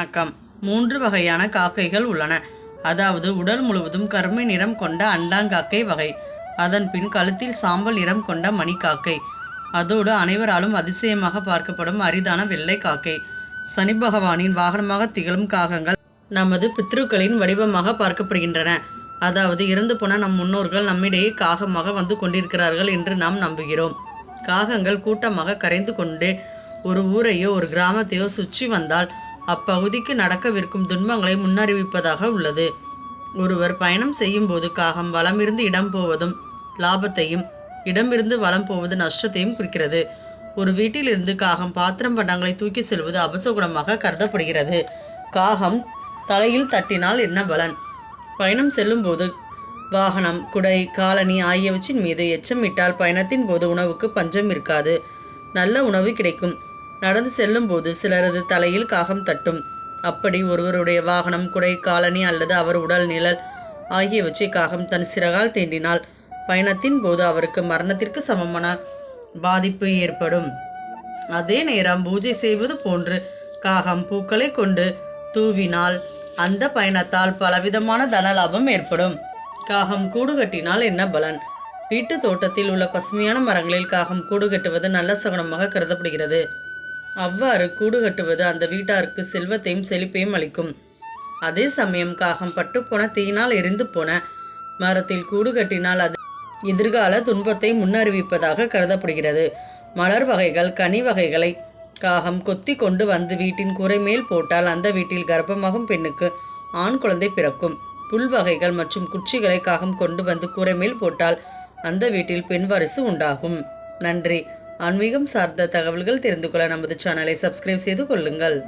வணக்கம் மூன்று வகையான காக்கைகள் உள்ளன. அதாவது உடல் முழுவதும் கருமை நிறம் கொண்ட அண்டாங்காக்கை வகை. அதன் பின் கழுத்தில் சாம்பல் நிறம் கொண்ட மணிக்காக்கை. அதோடு அனைவராலும் அதிசயமாக பார்க்கப்படும் அரிதான வெள்ளை காக்கை. சனி பகவானின் வாகனமாக திகழும் காகங்கள் நமது பித்ருக்களின் வடிவமாக பார்க்கப்படுகின்றன. அதாவது இறந்து போன நம் முன்னோர்கள் நம்மிடையே காகமாக வந்து கொண்டிருக்கிறார்கள் என்று நாம் நம்புகிறோம். காகங்கள் கூட்டமாக கரைந்து கொண்டு ஒரு ஊரையோ ஒரு கிராமத்தையோ சுற்றி வந்தால் அப்பகுதிக்கு நடக்கவிருக்கும் துன்பங்களை முன்னறிவிப்பதாக உள்ளது. ஒருவர் பயணம் செய்யும்போது காகம் வலமிருந்து இடம் போவதும் லாபத்தையும் இடமிருந்து வளம் போவது நஷ்டத்தையும் குறிக்கிறது. ஒரு வீட்டிலிருந்து காகம் பாத்திரம் பண்டங்களை தூக்கி செல்வது அபசகுணமாக கருதப்படுகிறது. காகம் தலையில் தட்டினால் என்ன பலன்? பயணம் செல்லும்போது வாகனம் குடை காலனி ஆகியவற்றின் மீது எச்சமிட்டால் பயணத்தின் போது உணவுக்கு பஞ்சம் இருக்காது. நல்ல உணவு கிடைக்கும். நடந்து செல்லும்போது சிலரது தலையில் காகம் தட்டும். அப்படி ஒருவருடைய வாகனம் குடை காலனி அல்லது அவர் உடல் நிழல் ஆகியவற்றை காகம் தன் சிறகால் தீண்டினால் பயணத்தின் போது அவருக்கு மரணத்திற்கு சமமான பாதிப்பு ஏற்படும். அதே நேரம் பூஜை செய்வது போன்று காகம் பூக்களை கொண்டு தூவினால் அந்த பயணத்தால் பலவிதமான தனலாபம் ஏற்படும். காகம் கூடு கட்டினால் என்ன பலன்? வீட்டு தோட்டத்தில் உள்ள பசுமையான மரங்களில் காகம் கூடு கட்டுவது நல்ல சகுனமாக கருதப்படுகிறது. அவ்வாறு கூடு கட்டுவது அந்த வீட்டாருக்கு செல்வத்தையும் செழிப்பையும் அளிக்கும். அதே சமயம் காகம் பட்டுப்போன தீயினால் எரிந்து போன மரத்தில் கூடு கட்டினால் அது எதிர்கால துன்பத்தை முன்னறிவிப்பதாக கருதப்படுகிறது. மலர் வகைகள் கனி வகைகளை காகம் கொத்தி கொண்டு வந்து வீட்டின் கூரை மேல் போட்டால் அந்த வீட்டில் கர்ப்பமாகும் பெண்ணுக்கு ஆண் குழந்தை பிறக்கும். புல் வகைகள் மற்றும் குச்சிகளை காகம் கொண்டு வந்து கூரை மேல் போட்டால் அந்த வீட்டில் பெண் வாரிசு உண்டாகும். நன்றி. ஆன்மீகம் சார்ந்த தகவல்கள் தெரிந்து கொள்ள நமது சேனலை சப்ஸ்கிரைப் செய்து கொள்ளுங்கள்.